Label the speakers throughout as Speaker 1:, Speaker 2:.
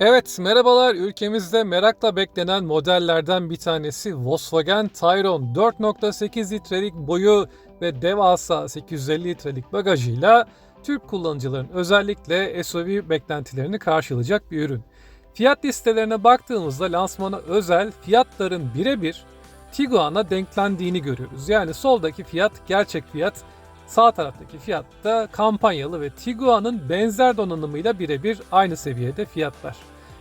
Speaker 1: Evet, merhabalar. Ülkemizde merakla beklenen modellerden bir tanesi Volkswagen Tayron 4.8 litrelik boyu ve devasa 850 litrelik bagajıyla Türk kullanıcıların özellikle SUV beklentilerini karşılayacak bir ürün. Fiyat listelerine baktığımızda lansmana özel fiyatların birebir Tiguan'a denklendiğini görüyoruz. Yani soldaki fiyat gerçek fiyat, sağ taraftaki fiyat da kampanyalı ve Tiguan'ın benzer donanımıyla birebir aynı seviyede fiyatlar.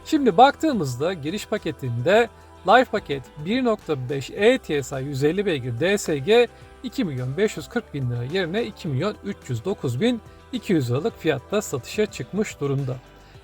Speaker 1: Şimdi baktığımızda giriş paketinde Life paket 1.5 ETSI 150 beygir DSG 2 milyon 540 bin lira yerine 2 milyon 309 bin 200 liralık fiyatta satışa çıkmış durumda.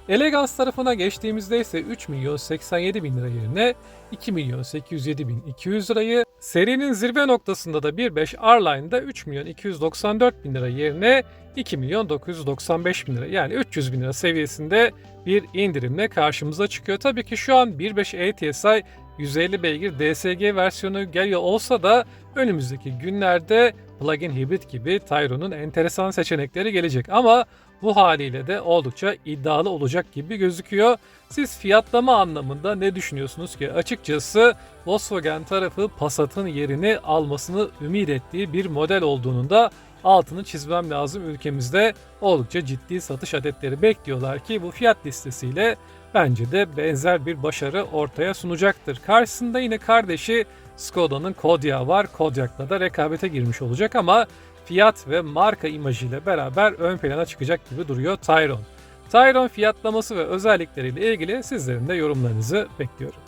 Speaker 1: Elegans tarafına geçtiğimizde ise 3 milyon 87 bin lira yerine 2 milyon 807 bin 200 lirayı, serinin zirve noktasında da 1.5 R-Line'da 3 milyon 294 bin lira yerine 2 milyon 995 bin lira yani 300 bin lira seviyesinde bir indirimle karşımıza çıkıyor. Tabii ki şu an 1.5 ETSI 150 beygir DSG versiyonu geliyor olsa da önümüzdeki günlerde plug-in hibrit gibi Tayron'un enteresan seçenekleri gelecek ama bu haliyle de oldukça iddialı olacak gibi gözüküyor. Siz fiyatlama anlamında ne düşünüyorsunuz ki? Açıkçası Volkswagen tarafı Passat'ın yerini almasını ümit ettiği bir model olduğunun da altını çizmem lazım. Ülkemizde oldukça ciddi satış adetleri bekliyorlar ki bu fiyat listesiyle bence de benzer bir başarı ortaya sunacaktır. Karşısında yine kardeşi Skoda'nın Kodiaq var. Kodiaq'la da rekabete girmiş olacak ama fiyat ve marka imajıyla beraber ön plana çıkacak gibi duruyor Tayron. Tayron fiyatlaması ve özellikleriyle ilgili sizlerin de yorumlarınızı bekliyorum.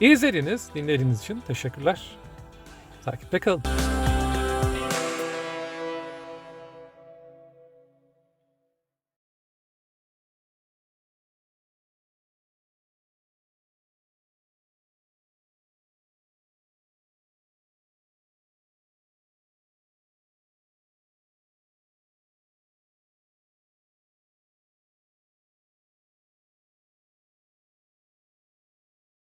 Speaker 1: İzlediğiniz, dinlediğiniz için teşekkürler. Takipte kalın.